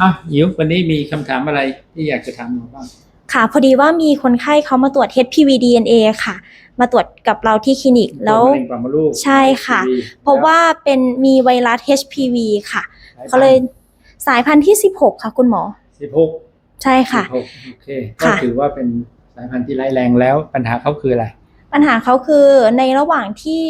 อะอิ๋ววันนี้มีคำถามอะไรที่อยากจะถามหมอบ้าง ค่ะ พอดีว่ามีคนไข้เขามาตรวจ HPV DNA ค่ะ มาตรวจกับเราที่คลินิกแล้วมะเร็งปากมดลูกใช่ค่ะดีเพราะว่าเป็นมีไวรัส HPV ค่ะแล้วเขาเลยสายพันธุ์ที่ 16 ค่ะ คุณหมอ สิบหกใช่ค่ะ สิบหกโอเคก็ค่ะ ถือว่าเป็นสายพันธุ์ที่ร้ายแรงแล้วปัญหาเขาคืออะไร ปัญหาเขาคือในระหว่างที่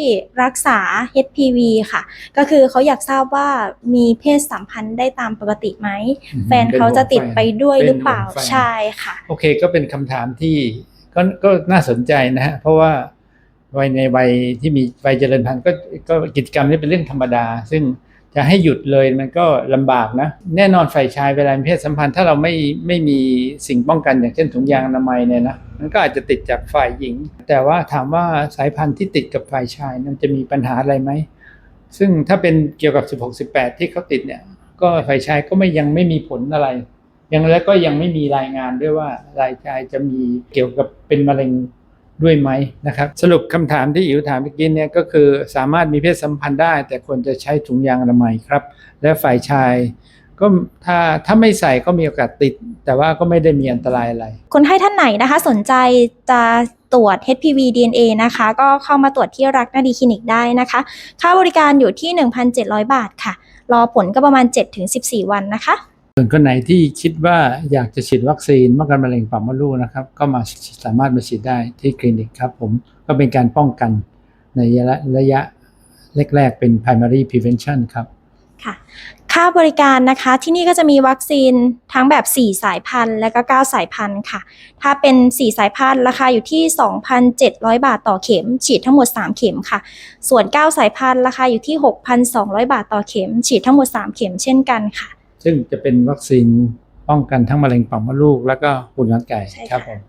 รักษา HPV ค่ะ ก็คือเขาอยากทราบว่ามีเพศสัมพันธ์ได้ตามปกติไหมอืมแฟนเขาจะติดไปด้วยเป็นหรือเปล่าห่วงแฟนใช่ค่ะ โอเคก็เป็นคำถามที่ก็ก็น่าสนใจนะฮะเพราะว่าวัยในวัยที่มีวัยเจริญพันธุ์ก็ก็กิจกรรมนี้เป็นเรื่องธรรมดา ซึ่ง จะให้หยุดเลยมันก็ลำบากนะ แน่นอนฝ่ายชายเวลาเพศสัมพันธ์ถ้าเราไม่ไม่มีสิ่งป้องกันอย่างเช่นถุงยางอนามัยเนี่ยนะมันก็อาจจะติดจากฝ่ายหญิง แต่ว่าถามว่าสายพันธุ์ที่ติดกับฝ่ายชายนั้นจะมีปัญหาอะไรไหมซึ่งถ้าเป็นเกี่ยวกับ 16 18 ที่เขาติดเนี่ยก็ฝ่ายชายก็ไม่ยังไม่มีผลอะไรยังแล้วก็ยังไม่มีรายงานด้วยว่ารายชายจะมีเกี่ยวกับเป็นมะเร็ง ด้วยไหมนะครับสรุปคำถามที่อิ๋วถามเมื่อกี้เนี่ยก็คือสามารถมีเพศสัมพันธ์ได้ แต่ควรจะใช้ถุงยางอนามัยครับ และฝ่ายชายก็ถ้าถ้าไม่ใส่ก็มีโอกาสติด แต่ว่าก็ไม่ได้มีอันตรายอะไร คนไข้ท่านไหนนะคะ สนใจจะตรวจ HPV DNA นะคะ ก็เข้ามาตรวจที่รักนาดีคลินิกได้นะคะ ค่าบริการอยู่ที่ 1,700 บาทค่ะ รอผลก็ประมาณ 7-14 วันนะคะ ส่วนคนไหนที่คิดว่าอยากจะฉีดวัคซีนป้องกันมะเร็งปากมดลูกนะครับ ก็มาสามารถมาฉีดได้ที่คลินิกครับผมก็เป็นการป้องกันในระยะระยะแรกๆเป็น primary prevention ครับค่ะค่าบริการนะคะที่นี่ก็จะมีวัคซีนทั้งแบบ 4 สายพันธุ์ และก็ 9 สายพันธุ์ค่ะ ถ้าเป็น 4 สายพันธุ์ราคาอยู่ที่ 2,700 บาทต่อเข็ม ฉีดทั้งหมด 3 เข็มค่ะ ส่วน 9 สายพันธุ์ราคาอยู่ที่ 6,200 บาทต่อเข็ม ฉีดทั้งหมด 3 เข็มเช่นกันค่ะ ซึ่งจะเป็นวัคซีนป้องกันทั้งมะเร็งปากมดลูก แล้วก็หุ่นยนต์ไก่ใช่ค่ะ ครับผม